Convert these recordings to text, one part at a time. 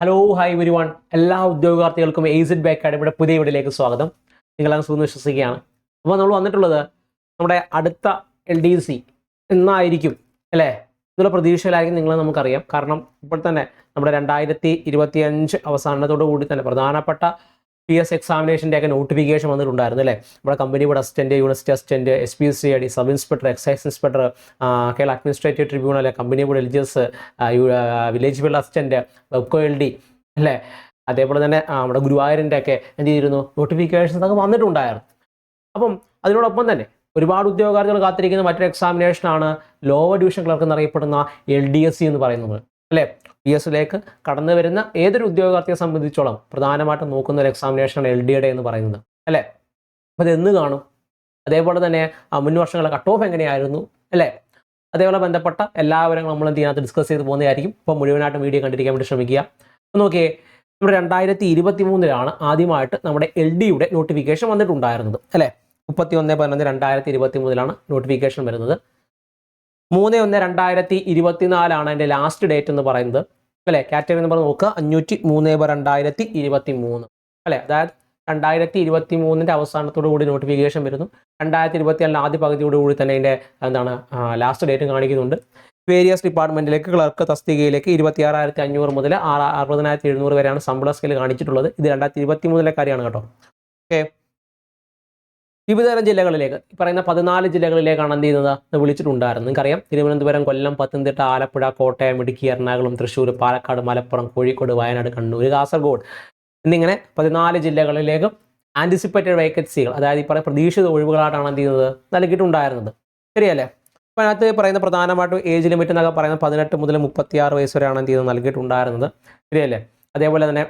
Hello hi very one എല്ലാ ഉദ്യോഗാർത്ഥികൾക്കും എയ്സിഡ് bay അക്കാഡമിയുടെ പുതിയ വീഡിയോയിലേക്ക് സ്വാഗതം. നിങ്ങളെ സുഖം വിശ്വസിക്കുകയാണ്. അപ്പോൾ നമ്മൾ വന്നിട്ടുള്ളത് നമ്മുടെ അടുത്ത എൽ ഡി സി എന്നായിരിക്കും അല്ലേ? എന്നുള്ള പ്രതീക്ഷയിലായിരിക്കും നിങ്ങളെ നമുക്കറിയാം. കാരണം ഇപ്പോൾ തന്നെ നമ്മുടെ രണ്ടായിരത്തി ഇരുപത്തി അഞ്ച് അവസാനത്തോടു കൂടി തന്നെ പ്രധാനപ്പെട്ട പി എസ് എക്സാമിനേഷന്റെ ഒക്കെ നോട്ടിഫിക്കേഷൻ വന്നിട്ടുണ്ടായിരുന്നു അല്ലേ? നമ്മുടെ കമ്പനിയുടെ assistant university assistant S P C I D sub inspector excise inspector Kerala administrative tribunal company board എലിജേഴ്സ് village field assistant വെബ്കോ എൽ ഡി അല്ലേ? അതേപോലെ തന്നെ നമ്മുടെ ഗുരുവായൂരിന്റെ ഒക്കെ എന്ത് ചെയ്തിരുന്നു? നോട്ടിഫിക്കേഷൻസ് ഒക്കെ വന്നിട്ടുണ്ടായിരുന്നു. അപ്പം അതിനോടൊപ്പം തന്നെ ഒരുപാട് ഉദ്യോഗാർത്ഥികൾ കാത്തിരിക്കുന്ന മറ്റൊരു എക്സാമിനേഷനാണ് ലോവർ ഡിവിഷൻ ക്ലർക്ക് എന്നറിയപ്പെടുന്ന എൽ ഡി എസ് സി എന്ന് പറയുന്നത്. അല്ലേ? പി എസിലേക്ക് കടന്നു വരുന്ന ഏതൊരു ഉദ്യോഗാർത്ഥിയെ സംബന്ധിച്ചോളം പ്രധാനമായിട്ടും നോക്കുന്ന ഒരു എക്സാമിനേഷനാണ് എൽ ഡി എയുടെ എന്ന് പറയുന്നത്. അല്ലേ? അപ്പോൾ ഇത് എന്ന് കാണും? അതേപോലെ തന്നെ മുൻ വർഷങ്ങളെ കട്ട് ഓഫ് എങ്ങനെയായിരുന്നു? അല്ലേ? അതേപോലെ ബന്ധപ്പെട്ട എല്ലാ വിവരങ്ങളും നമ്മൾ ഇതിനകത്ത് ഡിസ്കസ് ചെയ്ത് പോകുന്നതായിരിക്കും. ഇപ്പോൾ മുഴുവനായിട്ട് വീഡിയോ കണ്ടിരിക്കാൻ വേണ്ടി ശ്രമിക്കുക. അപ്പോൾ നോക്കിയേ നമ്മുടെ രണ്ടായിരത്തി ഇരുപത്തി മൂന്നിലാണ് ആദ്യമായിട്ട് നമ്മുടെ എൽ ഡിയുടെ നോട്ടിഫിക്കേഷൻ വന്നിട്ടുണ്ടായിരുന്നത്. അല്ലേ? മുപ്പത്തി ഒന്ന് പതിനൊന്ന് രണ്ടായിരത്തി ഇരുപത്തി മൂന്നിലാണ് നോട്ടിഫിക്കേഷൻ വരുന്നത്. മൂന്ന് ഒന്ന് രണ്ടായിരത്തി ഇരുപത്തിനാലാണ് അതിന്റെ ലാസ്റ്റ് ഡേറ്റ് എന്ന് പറയുന്നത്. അല്ലേ? കാറ്റഗറി നമ്പർ നോക്കുക. അഞ്ഞൂറ്റി മൂന്ന് ബ രണ്ടായിരത്തി ഇരുപത്തി മൂന്ന് അല്ലേ? അതായത് രണ്ടായിരത്തി ഇരുപത്തി മൂന്നിന്റെ അവസാനത്തോടു കൂടി നോട്ടിഫിക്കേഷൻ വരുന്നു. രണ്ടായിരത്തി ഇരുപത്തി ഇരുപത്തിയാലിന്റെ ആദ്യ പകുതിയോട് കൂടി തന്നെ അതിന്റെ എന്താണ് ലാസ്റ്റ് ഡേറ്റ് കാണിക്കുന്നുണ്ട്. വേരിയസ് ഡിപ്പാർട്ട്മെന്റിലേക്ക് ക്ലർക്ക് തസ്തികയിലേക്ക് ഇരുപത്തി ആറായിരത്തി അഞ്ഞൂറ് മുതൽ ആറ് അറുപതിനായിരത്തി എഴുന്നൂറ് വരെയാണ് ശമ്പള സ്കെയിൽ കാണിച്ചിട്ടുള്ളത്. ഇത് രണ്ടായിരത്തി ഇരുപത്തി മൂന്നിലെ കാര്യമാണ് കേട്ടോ. ഓക്കെ വിവിധതരം ജില്ലകളിലേക്ക് പറയുന്ന പതിനാല് ജില്ലകളിലേക്കാണ് എന്ത് ചെയ്യുന്നത്? വിളിച്ചിട്ടുണ്ടായിരുന്നു. നിങ്ങൾക്കറിയാം തിരുവനന്തപുരം കൊല്ലം പത്തനംതിട്ട ആലപ്പുഴ കോട്ടയം ഇടുക്കി എറണാകുളം തൃശ്ശൂർ പാലക്കാട് മലപ്പുറം കോഴിക്കോട് വയനാട് കണ്ണൂർ കാസർഗോഡ്. എന്നിങ്ങനെ പതിനാല് ജില്ലകളിലേക്കും ആന്റിസിപ്പേറ്റഡ് വേക്കൻസികൾ അതായത് ഈ പറയുന്ന പ്രതീക്ഷിത ഒഴിവുകളായിട്ടാണ് എന്ത് ചെയ്യുന്നത്? നൽകിയിട്ടുണ്ടായിരുന്നത്. ശരിയല്ലേ? അപ്പോൾ അതിനകത്ത് പറയുന്ന പ്രധാനമായിട്ടും ഏജ് ലിമിറ്റ് എന്നൊക്കെ പറയുന്നത് പതിനെട്ട് മുതൽ മുപ്പത്തിയാറ് വയസ്സ് വരെയാണ് എന്ത് ചെയ്യുന്നത്? നൽകിയിട്ടുണ്ടായിരുന്നത്. ശരിയല്ലേ? അതേപോലെ തന്നെ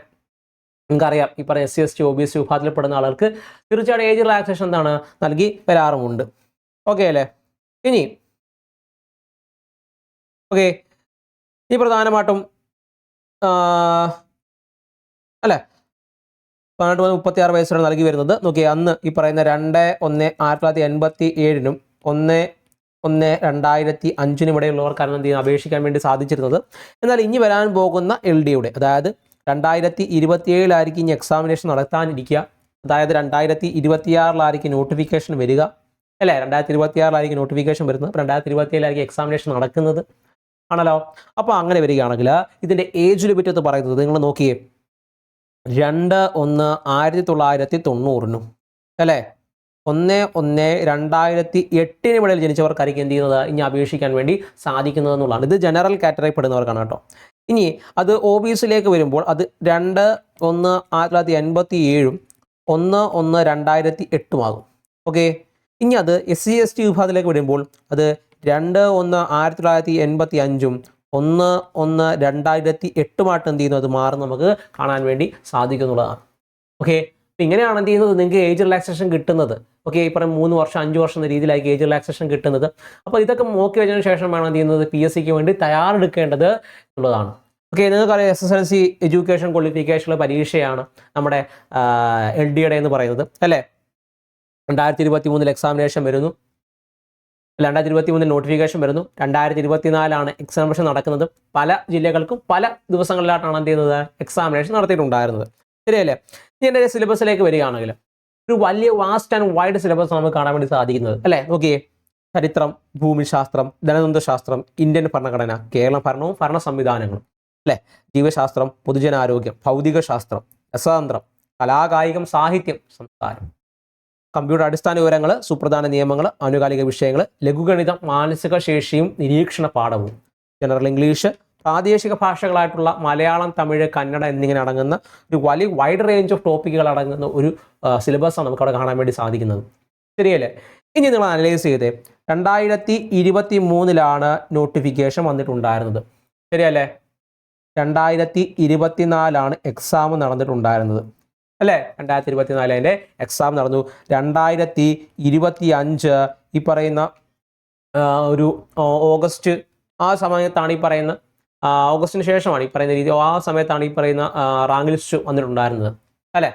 നിങ്ങൾക്കറിയാം ഈ പറയുന്ന S C S T O B S വിഭാഗത്തിൽപ്പെടുന്ന ആളുകൾക്ക് തീർച്ചയായിട്ടും ഏജ് റിലാക്സേഷൻ എന്താണ് നൽകി വരാറുമുണ്ട്. ഓക്കെ അല്ലേ? ഇനി ഓക്കെ ഈ പ്രധാനമായിട്ടും അല്ലേ? പതിനെട്ട് മുതൽ മുപ്പത്തി ആറ് വയസ്സ് നൽകി വരുന്നത്. നോക്കി അന്ന് ഈ പറയുന്ന രണ്ട് ഒന്ന് ആയിരത്തി തൊള്ളായിരത്തി എൺപത്തി ഏഴിനും ഒന്ന് ഒന്ന് രണ്ടായിരത്തി അഞ്ചിനും ഇടയിലുള്ളവർക്കാണ് എന്ത് ചെയ്യുന്നത്? അപേക്ഷിക്കാൻ വേണ്ടി സാധിച്ചിരുന്നത്. എന്നാൽ ഇനി വരാൻ പോകുന്ന എൽ ഡിയുടെ അതായത് രണ്ടായിരത്തി ഇരുപത്തിയേഴിലായിരിക്കും ഇനി എക്സാമിനേഷൻ നടത്താനിരിക്കുക. അതായത് രണ്ടായിരത്തി ഇരുപത്തിയാറിലായിരിക്കും നോട്ടിഫിക്കേഷൻ വരിക. അല്ലേ? രണ്ടായിരത്തി ഇരുപത്തിയാറിലായിരിക്കും നോട്ടിഫിക്കേഷൻ വരുന്നത്. അപ്പോൾ രണ്ടായിരത്തി ഇരുപത്തിയേഴിലായിരിക്കും എക്സാമിനേഷൻ നടക്കുന്നത്. ആണല്ലോ? അപ്പോൾ അങ്ങനെ വരികയാണെങ്കിൽ ഇതിന്റെ ഏജ് ലിമിറ്റ് എന്ന് പറയുന്നത് നിങ്ങൾ നോക്കിയേ. രണ്ട് ഒന്ന് ആയിരത്തി തൊള്ളായിരത്തി തൊണ്ണൂറിനും അല്ലേ? ഒന്ന് ഒന്ന് രണ്ടായിരത്തി എട്ടിന് ഇടയിൽ ജനിച്ചവർക്കായിരിക്കും എന്ത് ചെയ്യുന്നത്? ഇനി അപേക്ഷിക്കാൻ വേണ്ടി സാധിക്കുന്നത് എന്നുള്ളതാണ് ഇത് ജനറൽ കാറ്റഗറി പെടുന്നവർക്കാണ് കേട്ടോ. ഇനി അത് ഒ ബി എസിലേക്ക് വരുമ്പോൾ അത് രണ്ട് ഒന്ന് ആയിരത്തി തൊള്ളായിരത്തി എൺപത്തി ഏഴും ഒന്ന് ഒന്ന് രണ്ടായിരത്തി എട്ടുമാകും ഓക്കെ ഇനി അത് എസ് സി എസ് ടി വിഭാഗത്തിലേക്ക് വരുമ്പോൾ അത് രണ്ട് ഒന്ന് ആയിരത്തി തൊള്ളായിരത്തി എൺപത്തി അഞ്ചും ഒന്ന് ഒന്ന് രണ്ടായിരത്തി എട്ടുമായിട്ട് എന്ത് ചെയ്യുന്നു? അത് മാറി നമുക്ക് കാണാൻ വേണ്ടി സാധിക്കുന്നുള്ളതാണ്. ഓക്കെ ഇങ്ങനെയാണ് എന്ത് ചെയ്യുന്നത്? നിങ്ങൾക്ക് ഏജ് റിലാക്സേഷൻ കിട്ടുന്നത്. ഓക്കെ ഈ പറയും മൂന്ന് വർഷം അഞ്ച് വർഷം എന്ന രീതിയിലായിരിക്കും ഏജ് റിലാക്സേഷൻ കിട്ടുന്നത്. അപ്പോൾ ഇതൊക്കെ നോക്കി വെച്ചതിന് ശേഷം വേണം എന്ത് ചെയ്യുന്നത്? പി എസ് സിക്ക് വേണ്ടി തയ്യാറെടുക്കേണ്ടത് എന്നുള്ളതാണ് ഓക്കെ നിങ്ങൾക്കറിയാം S S L C education ക്വാളിഫിക്കേഷനുള്ള പരീക്ഷയാണ് നമ്മുടെ എൽ ഡിയുടെ എന്ന് പറയുന്നത്. അല്ലേ? രണ്ടായിരത്തി ഇരുപത്തി മൂന്നിൽ എക്സാമിനേഷൻ വരുന്നു. രണ്ടായിരത്തി ഇരുപത്തി മൂന്നിൽ നോട്ടിഫിക്കേഷൻ വരുന്നു. രണ്ടായിരത്തി ഇരുപത്തിനാലാണ് എക്സാമിനേഷൻ നടക്കുന്നത്. പല ജില്ലകൾക്കും പല ദിവസങ്ങളിലായിട്ടാണ് എന്ത് ചെയ്യുന്നത്? എക്സാമിനേഷൻ നടത്തിയിട്ടുണ്ടായിരുന്നത്. ശരിയല്ലേ? ഇനി എന്റെ സിലബസിലേക്ക് വരികയാണെങ്കിൽ ഒരു വലിയ വാസ്റ്റ് ആൻഡ് വൈഡ് സിലബസ് നമുക്ക് കാണാൻ വേണ്ടി സാധിക്കുന്നത് അല്ലേ? നോക്കിയേ. ചരിത്രം ഭൂമിശാസ്ത്രം ധനതന്ത്രശാസ്ത്രം ഇന്ത്യൻ ഭരണഘടന കേരള ഭരണവും ഭരണ സംവിധാനങ്ങളും അല്ലേ? ജീവശാസ്ത്രം പൊതുജനാരോഗ്യം ഭൗതിക ശാസ്ത്രം രസതന്ത്രം കലാകായികം സാഹിത്യം സംസ്കാരം കമ്പ്യൂട്ടർ അടിസ്ഥാന വിവരങ്ങൾ സുപ്രധാന നിയമങ്ങൾ ആനുകാലിക വിഷയങ്ങൾ ലഘുഗണിതം മാനസിക ശേഷിയും നിരീക്ഷണ പാഠവും ജനറൽ ഇംഗ്ലീഷ് പ്രാദേശിക ഭാഷകളായിട്ടുള്ള മലയാളം തമിഴ് കന്നഡ എന്നിങ്ങനെ അടങ്ങുന്ന ഒരു വലിയ വൈഡ് റേഞ്ച് ഓഫ് ടോപ്പിക്കുകൾ അടങ്ങുന്ന ഒരു സിലബസാണ് നമുക്ക് അവിടെ കാണാൻ വേണ്ടി സാധിക്കുന്നത്. ശരിയല്ലേ? ഇനി നിങ്ങൾ അനലൈസ് ചെയ്തേ. രണ്ടായിരത്തി ഇരുപത്തി മൂന്നിലാണ് നോട്ടിഫിക്കേഷൻ വന്നിട്ടുണ്ടായിരുന്നത്. ശരിയല്ലേ? രണ്ടായിരത്തി ഇരുപത്തിനാലാണ് എക്സാം നടന്നിട്ടുണ്ടായിരുന്നത്. അല്ലേ? രണ്ടായിരത്തി ഇരുപത്തിനാല് അതിന്റെ എക്സാം നടന്നു. രണ്ടായിരത്തി ഇരുപത്തി അഞ്ച് ഈ പറയുന്ന ഒരു ഓഗസ്റ്റ് ആ സമയത്താണ് ഈ പറയുന്ന ഓഗസ്റ്റിന് ശേഷമാണ് ഈ പറയുന്ന രീതി. ആ സമയത്താണ് ഈ പറയുന്ന റാങ്ക് ലിസ്റ്റ് വന്നിട്ടുണ്ടായിരുന്നത്. അല്ലേ?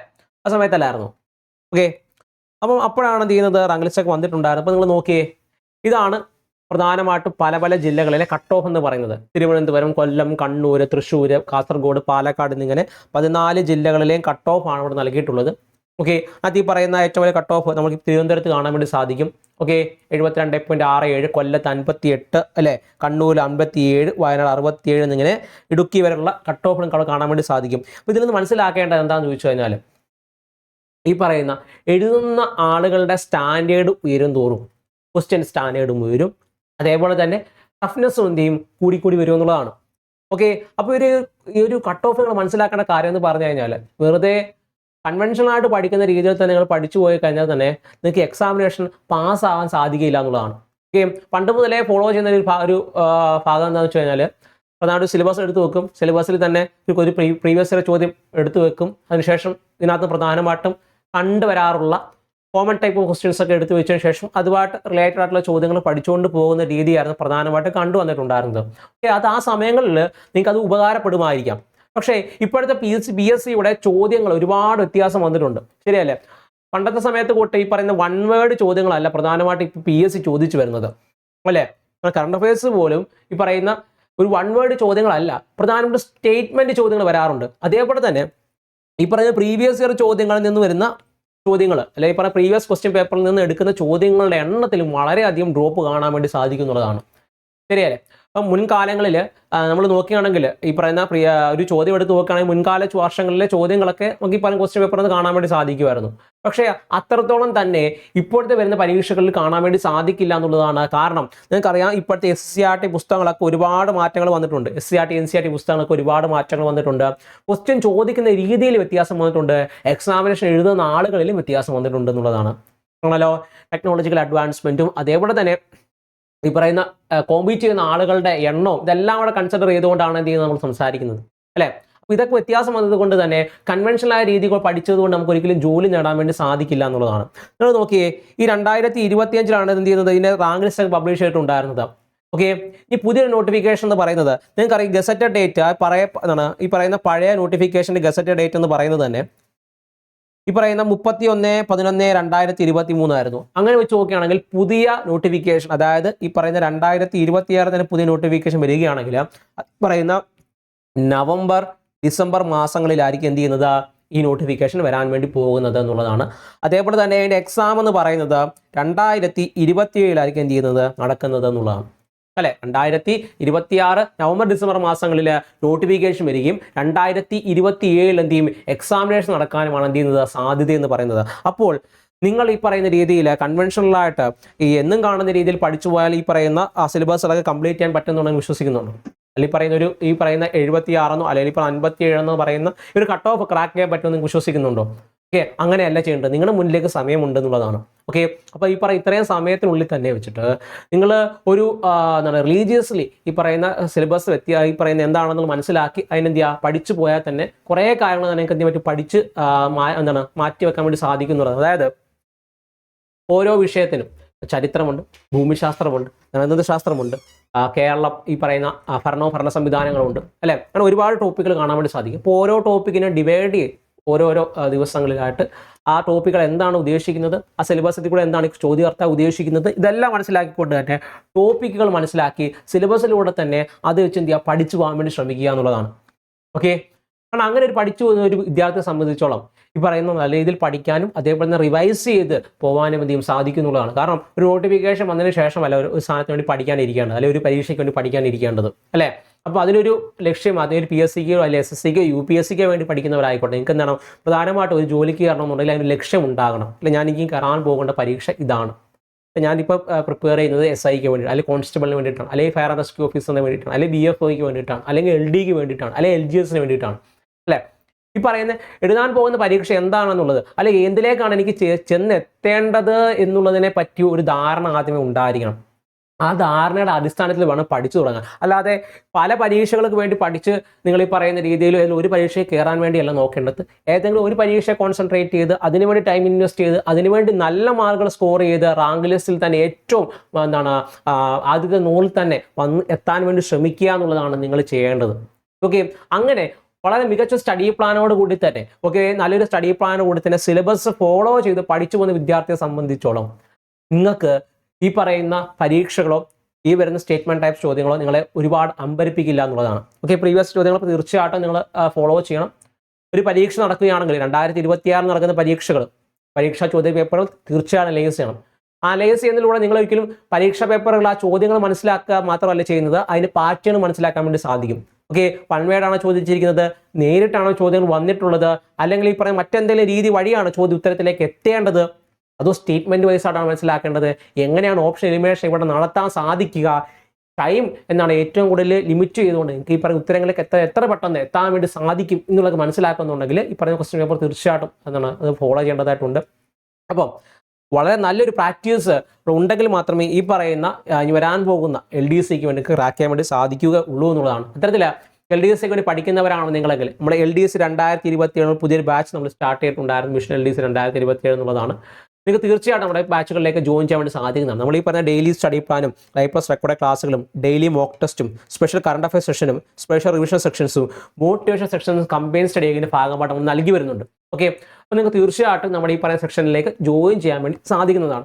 ആ സമയത്തല്ലായിരുന്നു. ഓക്കെ. അപ്പം അപ്പോഴാണ് എന്ത് ചെയ്യുന്നത്? റാങ്ക് ലിസ്റ്റ് ഒക്കെ വന്നിട്ടുണ്ടായിരുന്നു അപ്പോൾ നിങ്ങൾ നോക്കിയേ. ഇതാണ് പ്രധാനമായിട്ടും പല പല ജില്ലകളിലെ കട്ട് ഓഫ് എന്ന് പറയുന്നത്. തിരുവനന്തപുരം കൊല്ലം കണ്ണൂർ തൃശ്ശൂർ കാസർഗോഡ് പാലക്കാട് എന്നിങ്ങനെ പതിനാല് ജില്ലകളിലെയും കട്ട് ഓഫ് ആണ് ഇവിടെ നൽകിയിട്ടുള്ളത്. ഓക്കെ അത് ഈ പറയുന്ന ഏറ്റവും വലിയ കട്ട് ഓഫ് നമുക്ക് തിരുവനന്തപുരത്ത് കാണാൻ വേണ്ടി സാധിക്കും. ഓക്കെ എഴുപത്തിരണ്ട് പോയിന്റ് ആറ് ഏഴ് കൊല്ലത്ത് അൻപത്തി എട്ട് അല്ലേ? കണ്ണൂർ അൻപത്തി ഏഴ് വയനാട് അറുപത്തി ഏഴ് എന്നിങ്ങനെ ഇടുക്കി വരെയുള്ള കട്ട് ഓഫ് നമുക്ക് കാണാൻ വേണ്ടി സാധിക്കും. അപ്പോൾ ഇതിൽ നിന്ന് മനസ്സിലാക്കേണ്ടത് എന്താണെന്ന് ചോദിച്ചു കഴിഞ്ഞാൽ ഈ പറയുന്ന എഴുതുന്ന ആളുകളുടെ സ്റ്റാൻഡേർഡ് ഉയരും തോറും ക്വസ്റ്റ്യൻ സ്റ്റാൻഡേർഡും ഉയരും അതേപോലെ തന്നെ ടഫ്നെസ്സും എന്ത് ചെയ്യും? കൂടിക്കൂടി വരും എന്നുള്ളതാണ്. ഓക്കെ അപ്പോൾ ഒരു ഈ ഒരു കട്ട് ഓഫ് നിങ്ങൾ മനസ്സിലാക്കേണ്ട കാര്യം എന്ന് പറഞ്ഞു കഴിഞ്ഞാൽ വെറുതെ കൺവെൻഷണൽ ആയിട്ട് പഠിക്കുന്ന രീതിയിൽ തന്നെ നിങ്ങൾ പഠിച്ചു പോയി കഴിഞ്ഞാൽ തന്നെ നിങ്ങൾക്ക് എക്സാമിനേഷൻ പാസ് ആവാൻ സാധിക്കില്ല എന്നുള്ളതാണ്. ഓക്കെ പണ്ട് മുതലേ ഫോളോ ചെയ്യുന്ന ഒരു ഒരു ഭാഗം എന്താണെന്ന് വെച്ച് കഴിഞ്ഞാൽ പ്രധാനമായിട്ട് സിലബസ് എടുത്ത് വെക്കും. സിലബസിൽ തന്നെ ഒരു- ഒരു പ്രീവിയസ് ഇയർ ചോദ്യം എടുത്തു വെക്കും. അതിനുശേഷം ഇതിനകത്ത് പ്രധാനമായിട്ടും കണ്ടുവരാറുള്ള കോമൺ ടൈപ്പ് ഓഫ് ക്വസ്റ്റ്യൻസ് ഒക്കെ എടുത്തു വെച്ചതിന് ശേഷം അതുമായിട്ട് റിലേറ്റഡ് ആയിട്ടുള്ള ചോദ്യങ്ങൾ പഠിച്ചുകൊണ്ട് പോകുന്ന രീതിയായിരുന്നു പ്രധാനമായിട്ട് കണ്ടുവന്നിട്ടുണ്ടായിരുന്നത്. ഓക്കെ അത് ആ സമയങ്ങളിൽ നിങ്ങൾക്ക് അത് ഉപകാരപ്പെടുമായിരിക്കാം. പക്ഷേ ഇപ്പോഴത്തെ പി എസ് ബി എസ് സിയുടെ ചോദ്യങ്ങൾ ഒരുപാട് വ്യത്യാസം വന്നിട്ടുണ്ട്. ശരിയല്ലേ? പണ്ടത്തെ സമയത്ത് കൂട്ട് ഈ പറയുന്ന വൺ വേർഡ് ചോദ്യങ്ങളല്ല പ്രധാനമായിട്ട് ഇപ്പോൾ പി എസ് സി ചോദിച്ചു വരുന്നത്. അല്ലേ? കറണ്ട് അഫയേഴ്സ് പോലും ഈ പറയുന്ന ഒരു വൺ വേർഡ് ചോദ്യങ്ങളല്ല പ്രധാനപ്പെട്ട സ്റ്റേറ്റ്മെന്റ് ചോദ്യങ്ങൾ വരാറുണ്ട്. അതേപോലെ തന്നെ ഈ പറയുന്ന പ്രീവിയസ് ഇയർ ചോദ്യങ്ങളിൽ നിന്ന് വരുന്ന ചോദ്യങ്ങൾ അല്ലെങ്കിൽ ഈ പറഞ്ഞ പ്രീവിയസ് ക്വസ്റ്റ്യൻ പേപ്പറിൽ നിന്ന് എടുക്കുന്ന ചോദ്യങ്ങളുടെ എണ്ണത്തിലും വളരെയധികം ഡ്രോപ്പ് കാണാൻ വേണ്ടി സാധിക്കുന്നുള്ളതാണ്. ശരിയല്ലേ? അപ്പം മുൻകാലങ്ങളിൽ നമ്മൾ നോക്കുകയാണെങ്കിൽ ഈ പറയുന്ന പ്രിയ ഒരു ചോദ്യം എടുത്ത് നോക്കുകയാണെങ്കിൽ മുൻകാല വർഷങ്ങളിലെ ചോദ്യങ്ങളൊക്കെ നമുക്ക് പറയുന്ന ക്വസ്റ്റ്യൻ പേപ്പറിൽ നിന്ന് കാണാൻ വേണ്ടി സാധിക്കുമായിരുന്നു. പക്ഷേ അത്രത്തോളം തന്നെ ഇപ്പോഴത്തെ വരുന്ന പരീക്ഷകളിൽ കാണാൻ വേണ്ടി സാധിക്കില്ല എന്നുള്ളതാണ് കാരണം. നിങ്ങൾക്കറിയാം ഇപ്പോഴത്തെ എസ് സി ആർ ടി പുസ്തകങ്ങളൊക്കെ ഒരുപാട് മാറ്റങ്ങൾ വന്നിട്ടുണ്ട്. S C R T N C R T പുസ്തകങ്ങളൊക്കെ ഒരുപാട് മാറ്റങ്ങൾ വന്നിട്ടുണ്ട്. ക്വസ്റ്റ്യൻ ചോദിക്കുന്ന രീതിയിൽ വ്യത്യാസം വന്നിട്ടുണ്ട്. എക്സാമിനേഷൻ എഴുതുന്ന ആളുകളിലും വ്യത്യാസം വന്നിട്ടുണ്ട് എന്നുള്ളതാണ്. ആണല്ലോ ടെക്നോളജിക്കൽ അഡ്വാൻസ്മെന്റും അതേപോലെ തന്നെ ഈ പറയുന്ന കോമ്പീറ്റ് ചെയ്യുന്ന ആളുകളുടെ എണ്ണവും ഇതെല്ലാം അവിടെ കൺസിഡർ ചെയ്തുകൊണ്ടാണ് എന്ത് ചെയ്യുന്നത് നമ്മൾ സംസാരിക്കുന്നത്. അല്ലേ? അപ്പോൾ ഇതൊക്കെ വ്യത്യാസം വന്നത് കൊണ്ട് തന്നെ കൺവെൻഷനായ രീതികൾ പഠിച്ചതുകൊണ്ട് നമുക്ക് ഒരിക്കലും ജോലി നേടാൻ വേണ്ടി സാധിക്കില്ല എന്നുള്ളതാണ്. നിങ്ങൾ നോക്കിയേ ഈ രണ്ടായിരത്തി ഇരുപത്തിയഞ്ചിലാണ് എന്ത് ചെയ്യുന്നത്? ഇതിന്റെ റാങ്ക് ലിസ്റ്റ് ഒക്കെ പബ്ലിഷ് ചെയ്തിട്ടുണ്ടായിരുന്നത്. ഓക്കെ? ഈ പുതിയൊരു നോട്ടിഫിക്കേഷൻ എന്ന് പറയുന്നത് നിങ്ങൾക്കറിയാം ഗസറ്റഡ് ഡേറ്റ് പറയ എന്താണ് ഈ പറയുന്ന പഴയ നോട്ടിഫിക്കേഷന്റെ ഗസറ്റഡ് ഡേറ്റ് എന്ന് പറയുന്നത് തന്നെ ഈ പറയുന്ന മുപ്പത്തി ഒന്ന് പതിനൊന്ന് രണ്ടായിരത്തി ഇരുപത്തി മൂന്നായിരുന്നു അങ്ങനെ വെച്ച് നോക്കുകയാണെങ്കിൽ പുതിയ നോട്ടിഫിക്കേഷൻ അതായത് ഈ പറയുന്ന രണ്ടായിരത്തി ഇരുപത്തിയാറ് തന്നെ പുതിയ നോട്ടിഫിക്കേഷൻ വരികയാണെങ്കിൽ പറയുന്ന നവംബർ ഡിസംബർ മാസങ്ങളിലായിരിക്കും എന്ത് ചെയ്യുന്നത്? ഈ നോട്ടിഫിക്കേഷൻ വരാൻ വേണ്ടി പോകുന്നത് എന്നുള്ളതാണ്. അതേപോലെ തന്നെ അതിന്റെ എക്സാം എന്ന് പറയുന്നത് രണ്ടായിരത്തി ഇരുപത്തിയേഴിലായിരിക്കും എന്ത് ചെയ്യുന്നത്? നടക്കുന്നത് എന്നുള്ളതാണ്. അല്ലെ? രണ്ടായിരത്തി ഇരുപത്തിയാറ് നവംബർ ഡിസംബർ മാസങ്ങളിൽ നോട്ടിഫിക്കേഷൻ വരികയും രണ്ടായിരത്തി ഇരുപത്തി ഏഴിൽ എന്ത് ചെയ്യും? എക്സാമിനേഷൻ നടക്കാനുമാണ് എന്ത് ചെയ്യുന്നത്? സാധ്യത എന്ന് പറയുന്നത്. അപ്പോൾ നിങ്ങൾ ഈ പറയുന്ന രീതിയിൽ കൺവെൻഷണലായിട്ട് ഈ എന്നും കാണുന്ന രീതിയിൽ പഠിച്ചു പോയാൽ ഈ പറയുന്ന സിലബസ് അതൊക്കെ കംപ്ലീറ്റ് ചെയ്യാൻ പറ്റുന്നുണ്ടെന്ന് വിശ്വസിക്കുന്നുണ്ട്? അല്ലെങ്കിൽ പറയുന്ന ഒരു ഈ പറയുന്ന എഴുപത്തി ആറെന്നോ അല്ലെങ്കിൽ ഇപ്പോൾ അൻപത്തി ഏഴെന്നോ പറയുന്ന ഒരു കട്ട് ഓഫ് ക്രാക്ക് ചെയ്യാൻ പറ്റുമെന്ന് വിശ്വസിക്കുന്നുണ്ടോ? ഓക്കെ അങ്ങനെയല്ല ചെയ്യേണ്ടത്. നിങ്ങളുടെ മുന്നിലേക്ക് സമയമുണ്ട് എന്നുള്ളതാണ്. ഓക്കെ അപ്പോൾ ഈ പറയുന്ന ഇത്രയും സമയത്തിനുള്ളിൽ തന്നെ വെച്ചിട്ട് നിങ്ങൾ ഒരു എന്താണ് റിലീജിയസ്ലി ഈ പറയുന്ന സിലബസ് വ്യത്യ ഈ പറയുന്ന എന്താണെന്ന് മനസ്സിലാക്കി അതിനെന്ത് ചെയ്യുക പഠിച്ചു പോയാൽ തന്നെ കുറേ കാര്യങ്ങൾ തന്നെ എന്ത് ചെയ്യാൻ പഠിച്ച് എന്താണ് മാറ്റി വെക്കാൻ വേണ്ടി സാധിക്കുന്നുള്ളത് അതായത് ഓരോ വിഷയത്തിനും ചരിത്രമുണ്ട് ഭൂമിശാസ്ത്രമുണ്ട് ഗണിതശാസ്ത്രമുണ്ട് കേരളം ഈ പറയുന്ന ഭരണവും ഭരണ സംവിധാനങ്ങളുണ്ട് അല്ലേ? അങ്ങനെ ഒരുപാട് ടോപ്പിക്കുകൾ കാണാൻ വേണ്ടി സാധിക്കും. ഇപ്പോൾ ഓരോ ടോപ്പിക്കിനെ ഡിവൈഡ് ചെയ്ത് ഓരോരോ ദിവസങ്ങളിലായിട്ട് ആ ടോപ്പിക്കുകൾ എന്താണ് ഉദ്ദേശിക്കുന്നത് ആ സിലബസിൽ കൂടെ എന്താണ് ഈ ചോദ്യകർത്താവ് ഉദ്ദേശിക്കുന്നത് ഇതെല്ലാം മനസ്സിലാക്കിക്കൊണ്ട് തന്നെ ടോപ്പിക്കുകൾ മനസ്സിലാക്കി സിലബസിലൂടെ തന്നെ അത് വെച്ച് എന്ത് ചെയ്യുക പഠിച്ചു പോകാൻ വേണ്ടി ശ്രമിക്കുക എന്നുള്ളതാണ്. ഓക്കെ കാരണം അങ്ങനെ ഒരു പഠിച്ചു പോകുന്ന ഒരു വിദ്യാർത്ഥിയെ സംബന്ധിച്ചോളം ഈ പറയുന്ന നല്ല രീതിയിൽ പഠിക്കാനും അതേപോലെ തന്നെ റിവൈസ് ചെയ്ത് പോകാനും എന്ത് ചെയ്യും സാധിക്കും എന്നുള്ളതാണ്. കാരണം ഒരു നോട്ടിഫിക്കേഷൻ വന്നതിന് ശേഷമല്ല ഒരു സ്ഥാനത്തിന് വേണ്ടി പഠിക്കാനിരിക്കേണ്ടത് അല്ലെങ്കിൽ ഒരു പരീക്ഷയ്ക്ക് വേണ്ടി പഠിക്കാനിരിക്കേണ്ടത്. അല്ലേ? അപ്പോൾ അതിനൊരു ലക്ഷ്യം അതിനൊരു പി എസ് സിക്കോ അല്ലെങ്കിൽ എസ് എസ് സിക്കോ യു പി എസ് സിക്കോ വേണ്ടി പഠിക്കുന്നവരായിക്കോട്ടെ. നിങ്ങൾക്ക് എന്താണ് പ്രധാനമായിട്ട് ഒരു ജോലിക്ക് കയറണം എന്നുണ്ടെങ്കിൽ അതിന് ലക്ഷ്യം ഉണ്ടാകണം അല്ലെ ഞാൻ എനിക്ക് കയറാൻ പോകേണ്ട പരീക്ഷ ഇതാണ്. ഞാനിപ്പോൾ പ്രിപ്പയർ ചെയ്യുന്നത് എസ് ഐക്ക് വേണ്ടിയിട്ട് അല്ലെങ്കിൽ കോൺസ്റ്റബിളിന് വേണ്ടിയിട്ടാണ്. അല്ലെങ്കിൽ ഫയർ ആൻഡ് റെസ്ക്യൂ ഓഫീസറിന് വേണ്ടിയിട്ടാണ്. അല്ലെങ്കിൽ ബി എഫ് ഒക്ക് വേണ്ടിയിട്ടാണ്. അല്ലെങ്കിൽ എൽ ഡിക്ക് വേണ്ടിയിട്ടാണ്. അല്ലെങ്കിൽ എൽ ജി എസിന് വേണ്ടിയിട്ടാണ്. അല്ലേ? ഈ പറയുന്ന എഴുതാൻ പോകുന്ന പരീക്ഷ എന്താണെന്നുള്ളത് അല്ലെങ്കിൽ എന്തിലേക്കാണ് എനിക്ക് ചെന്നെത്തേണ്ടത് എന്നുള്ളതിനെ പറ്റി ഒരു ധാരണ ആദ്യമേ ഉണ്ടായിരിക്കണം. ആ ധാരണയുടെ അടിസ്ഥാനത്തിൽ വേണം പഠിച്ചു തുടങ്ങാൻ. അല്ലാതെ പല പരീക്ഷകൾക്ക് വേണ്ടി പഠിച്ച് നിങ്ങൾ ഈ പറയുന്ന രീതിയിൽ ഒരു പരീക്ഷയിൽ കയറാൻ വേണ്ടിയല്ല നോക്കേണ്ടത്. ഏതെങ്കിലും ഒരു പരീക്ഷയെ കോൺസെൻട്രേറ്റ് ചെയ്ത് അതിനുവേണ്ടി ടൈം ഇൻവെസ്റ്റ് ചെയ്ത് അതിനുവേണ്ടി നല്ല മാർക്കുകൾ സ്കോർ ചെയ്ത് റാങ്ക് ലിസ്റ്റിൽ തന്നെ ഏറ്റവും എന്താണ് ആദ്യത്തെ നൂറിൽ തന്നെ വന്ന് എത്താൻ വേണ്ടി ശ്രമിക്കുക എന്നുള്ളതാണ് നിങ്ങൾ ചെയ്യേണ്ടത്. ഓക്കെ അങ്ങനെ വളരെ മികച്ച സ്റ്റഡി പ്ലാനോട് കൂടി തന്നെ ഓക്കെ നല്ലൊരു സ്റ്റഡി പ്ലാനോട് കൂടി തന്നെ സിലബസ് ഫോളോ ചെയ്ത് പഠിച്ചു പോകുന്ന വിദ്യാർത്ഥിയെ സംബന്ധിച്ചോളം നിങ്ങൾക്ക് ഈ പറയുന്ന പരീക്ഷകളോ ഈ വരുന്ന സ്റ്റേറ്റ്മെന്റ് ടൈപ്പ് ചോദ്യങ്ങളോ നിങ്ങളെ ഒരുപാട് അമ്പരിപ്പിക്കില്ല എന്നുള്ളതാണ്. ഓക്കെ പ്രീവിയസ് ചോദ്യങ്ങൾ തീർച്ചയായിട്ടും നിങ്ങൾ ഫോളോ ചെയ്യണം. ഒരു പരീക്ഷ നടക്കുകയാണെങ്കിൽ രണ്ടായിരത്തി ഇരുപത്തിയാറിൽ നടക്കുന്ന പരീക്ഷകൾ പരീക്ഷാ ചോദ്യ പേപ്പറുകൾ തീർച്ചയായും അനലൈസ് ചെയ്യണം. അനലൈസ് ചെയ്യുന്നതിലൂടെ നിങ്ങൾ ഒരിക്കലും പരീക്ഷാ പേപ്പറുകൾ ആ ചോദ്യങ്ങൾ മനസ്സിലാക്കുക മാത്രമല്ല ചെയ്യുന്നത് അതിന് പാറ്റേൺ മനസ്സിലാക്കാൻ വേണ്ടി സാധിക്കും. ഓക്കെ വൺവേഡാണോ ചോദിച്ചിരിക്കുന്നത് നേരിട്ടാണോ ചോദ്യങ്ങൾ വന്നിട്ടുള്ളത് അല്ലെങ്കിൽ ഈ പറയുന്ന മറ്റെന്തെങ്കിലും രീതി വഴിയാണ് ചോദ്യ ഉത്തരത്തിലേക്ക് എത്തേണ്ടത് അതോ സ്റ്റേറ്റ്മെന്റ് വൈസ് ആയിട്ടാണ് മനസ്സിലാക്കേണ്ടത്? എങ്ങനെയാണ് ഓപ്ഷൻ എലിമിനേഷൻ ഇവിടെ നടത്താൻ സാധിക്കുക? ടൈം എന്നാണ് ഏറ്റവും കൂടുതൽ ലിമിറ്റ് ചെയ്തുകൊണ്ട് നിങ്ങൾക്ക് ഈ പറയുന്ന ഉത്തരങ്ങളിലേക്ക് എത്ര എത്ര പെട്ടെന്ന് എത്താൻ വേണ്ടി സാധിക്കും എന്നുള്ളത് മനസ്സിലാക്കുന്നുണ്ടെങ്കിൽ ഈ പറയുന്ന ക്വസ്റ്റ്യൻ പേപ്പർ തീർച്ചയായിട്ടും എന്താണ് അത് ഫോളോ ചെയ്യേണ്ടതായിട്ടുണ്ട്. അപ്പം വളരെ നല്ലൊരു പ്രാക്ടീസ് ഉണ്ടെങ്കിൽ മാത്രമേ ഈ പറയുന്ന ഇനി വരാൻ പോകുന്ന എൽ ഡി സിക്ക് വേണ്ടി ക്രാക്ക് ചെയ്യാൻ വേണ്ടി സാധിക്കുക ഉള്ളൂ എന്നുള്ളതാണ്. അത്തരത്തിൽ എൽ ഡി എസിക്ക് വേണ്ടി പഠിക്കുന്നവരാണോ നിങ്ങളെങ്കിൽ. നമ്മുടെ എൽ ഡി എസ് രണ്ടായിരത്തി ഇരുപത്തി ഏഴ് പുതിയൊരു ബാച്ച് നമ്മൾ സ്റ്റാർട്ട് ചെയ്തിട്ടുണ്ടായിരുന്നു. മിഷൻ എൽ ഡി എസ് രണ്ടായിരത്തി ഇരുപത്തി ഏഴ് എന്നുള്ളതാണ്. നിങ്ങൾക്ക് തീർച്ചയായിട്ടും നമ്മുടെ ബാച്ചുകളിലേക്ക് ജോയിൻ ചെയ്യാൻ വേണ്ടി സാധിക്കുന്നതാണ്. നമ്മൾ ഈ പറഞ്ഞ ഡെയിലി സ്റ്റഡി പ്ലാനും ലൈവ് പ്ലസ് റെക്കോർഡ് ക്ലാസ്സുകളും ഡെയിലി മോക്ക് ടെസ്റ്റും സ്പെഷ്യൽ കറണ്ട് അഫയർ സെഷനും സ്പെഷ്യൽ റിവിഷൻ സെക്ഷൻസും മോട്ടിവേഷൻ സെക്ഷൻസും കമ്പൈൻ സ്റ്റഡി ചെയ്യുന്ന ഭാഗമായിട്ട് നമ്മൾ നൽകി വരുന്നുണ്ട്. ഓക്കെ അപ്പോൾ നിങ്ങൾക്ക് തീർച്ചയായിട്ടും നമ്മുടെ ഈ പറയുന്ന സെക്ഷനിലേക്ക് ജോയിൻ ചെയ്യാൻ വേണ്ടി സാധിക്കുന്നതാണ്.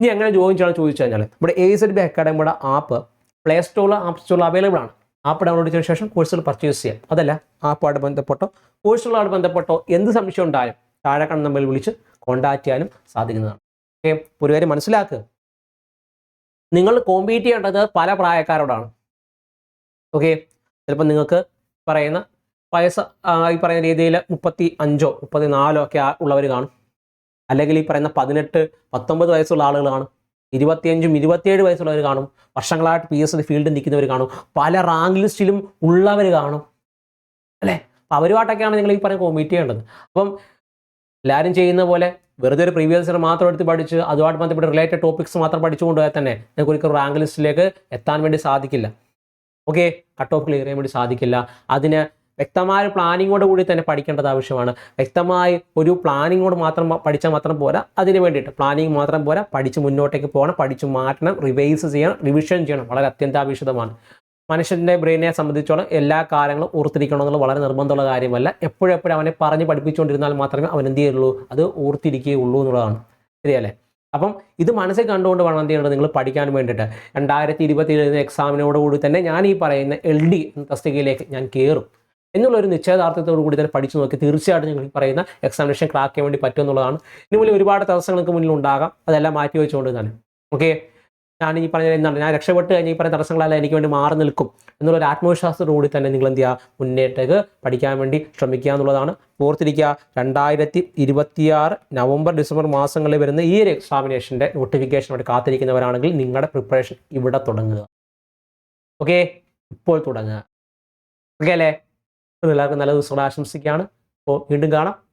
ഇനി എങ്ങനെ ജോയിൻ ചെയ്യണം ചോദിച്ചു കഴിഞ്ഞാൽ നമ്മുടെ എ സെഡ് ബി അക്കാഡമിയുടെ ആപ്പ് പ്ലേ സ്റ്റോറിൽ ആപ്പ് സ്റ്റോറിൽ അവൈലബിൾ ആണ്. ആപ്പ് ഡൗൺലോഡ് ചെയ്തതിനു ശേഷം കോഴ്സുകൾ പർച്ചേസ് ചെയ്യാം. അതല്ല ആപ്പുമായിട്ട് ബന്ധപ്പെട്ടോ കോഴ്സുകളോട് ബന്ധപ്പെട്ടോ എന്ത് സംശയം ഉണ്ടായാലും താഴെ കാണുന്ന നമ്പറിൽ വിളിച്ച് കോൺടാക്ട് ചെയ്യാനും സാധിക്കുന്നതാണ്. ഓക്കെ ഒരു കാര്യം മനസ്സിലാക്കുക നിങ്ങൾ കോമ്പീറ്റ് ചെയ്യേണ്ടത് പല പ്രായക്കാരോടാണ്. ഓക്കെ ചിലപ്പോൾ നിങ്ങൾക്ക് പറയുന്ന വയസ്സ് ഈ പറയുന്ന രീതിയിൽ മുപ്പത്തി അഞ്ചോ മുപ്പത്തി നാലോ ഒക്കെ ഉള്ളവർ കാണും. അല്ലെങ്കിൽ ഈ പറയുന്ന പതിനെട്ട് പത്തൊമ്പത് വയസ്സുള്ള ആളുകൾ കാണും. ഇരുപത്തിയഞ്ചും ഇരുപത്തിയേഴ് വയസ്സുള്ളവർ കാണും. വർഷങ്ങളായിട്ട് പി എസ് സി ഫീൽഡിൽ നിൽക്കുന്നവർ കാണും. പല റാങ്ക് ലിസ്റ്റിലും ഉള്ളവർ കാണും. അല്ലേ? അപ്പം അവരുമായിട്ടൊക്കെയാണ് നിങ്ങൾ ഈ പറയുന്ന കോമ്പീറ്റ് ചെയ്യേണ്ടത്. അപ്പം എല്ലാവരും ചെയ്യുന്ന പോലെ വെറുതെ ഒരു പ്രീവിയസ് ഇയർ മാത്രം എടുത്ത് പഠിച്ച് അതുമായിട്ട് ബന്ധപ്പെട്ട് റിലേറ്റഡ് ടോപ്പിക്സ് മാത്രം പഠിച്ചുകൊണ്ട് പോയാൽ തന്നെ നിങ്ങൾക്ക് ഒരിക്കലും റാങ്ക് ലിസ്റ്റിലേക്ക് എത്താൻ വേണ്ടി സാധിക്കില്ല. ഓക്കെ കട്ട് ഓഫ് ക്ലിയർ ചെയ്യാൻ വേണ്ടി സാധിക്കില്ല. അതിന് വ്യക്തമായ ഒരു പ്ലാനിങ്ങോട് കൂടി തന്നെ പഠിക്കേണ്ടത് ആവശ്യമാണ്. വ്യക്തമായി ഒരു പ്ലാനിങ്ങോട് മാത്രം പഠിച്ചാൽ മാത്രം പോരാ. അതിന് വേണ്ടിയിട്ട് പ്ലാനിങ് മാത്രം പോരാ. പഠിച്ച് മുന്നോട്ടേക്ക് പോകണം. പഠിച്ച് മാറ്റണം. റിവൈസ് ചെയ്യണം. റിവിഷൻ ചെയ്യണം. വളരെ അത്യന്താപേക്ഷിതമാണ്. മനുഷ്യന്റെ ബ്രെയിനെ സംബന്ധിച്ചോളം എല്ലാ കാര്യങ്ങളും ഓർത്തിരിക്കണം എന്നുള്ളത് വളരെ നിർബന്ധമുള്ള കാര്യമല്ല. എപ്പോഴെപ്പോഴും അവനെ പറഞ്ഞ് പഠിപ്പിച്ചുകൊണ്ടിരുന്നാൽ മാത്രമേ അവൻ എന്ത് ചെയ്യുള്ളൂ? അത് ഓർത്തിരിക്കുകയുള്ളൂ എന്നുള്ളതാണ്. ശരിയല്ലേ? അപ്പം ഇത് മനസ്സിൽ കണ്ടുകൊണ്ട് വേണം എന്ത് ചെയ്യേണ്ടത്? നിങ്ങൾ പഠിക്കാൻ വേണ്ടിയിട്ട്. രണ്ടായിരത്തി ഇരുപത്തി ഏഴ് എക്സാമിനോടുകൂടി തന്നെ ഞാൻ ഈ പറയുന്ന എൽ ഡി തസ്തികയിലേക്ക് ഞാൻ കയറും എന്നുള്ള ഒരു നിശ്ചയദാർത്ഥത്തോടു കൂടി തന്നെ പഠിച്ചു നോക്കി തീർച്ചയായിട്ടും നിങ്ങൾ പറയുന്ന എക്സാമിനേഷൻ ക്രാക്ക് ചെയ്യാൻ വേണ്ടി പറ്റും എന്നുള്ളതാണ്. ഇതിന് മുന്നിൽ ഒരുപാട് തടസ്സങ്ങൾക്ക് മുന്നിൽ ഉണ്ടാകാം അതെല്ലാം മാറ്റി വെച്ചുകൊണ്ട് തന്നെ. ഓക്കെ ഞാൻ ഈ പറഞ്ഞ എന്താണ്? ഞാൻ രക്ഷപ്പെട്ട് കഴിഞ്ഞ ഈ പറയുന്ന തടസ്സങ്ങളെല്ലാം എനിക്ക് വേണ്ടി മാറി നിൽക്കും എന്നുള്ള ഒരു ആത്മവിശ്വാസത്തോടു കൂടി തന്നെ നിങ്ങൾ എന്ത് ചെയ്യുക? മുന്നേറ്റേക്ക് പഠിക്കാൻ വേണ്ടി ശ്രമിക്കുക എന്നുള്ളതാണ്. ഓർത്തിരിക്കുക രണ്ടായിരത്തി ഇരുപത്തിയാറ് നവംബർ ഡിസംബർ മാസങ്ങളിൽ വരുന്ന ഈ ഒരു എക്സാമിനേഷന്റെ നോട്ടിഫിക്കേഷൻ വേണ്ടി കാത്തിരിക്കുന്നവരാണെങ്കിൽ നിങ്ങളുടെ പ്രിപ്പറേഷൻ ഇവിടെ തുടങ്ങുക. ഓക്കെ ഇപ്പോൾ തുടങ്ങുക. ഓക്കെ അല്ലേ? എല്ലാവർക്കും നല്ല ദിവസങ്ങൾ ആശംസിക്കുകയാണ്. അപ്പോൾ വീണ്ടും കാണാം.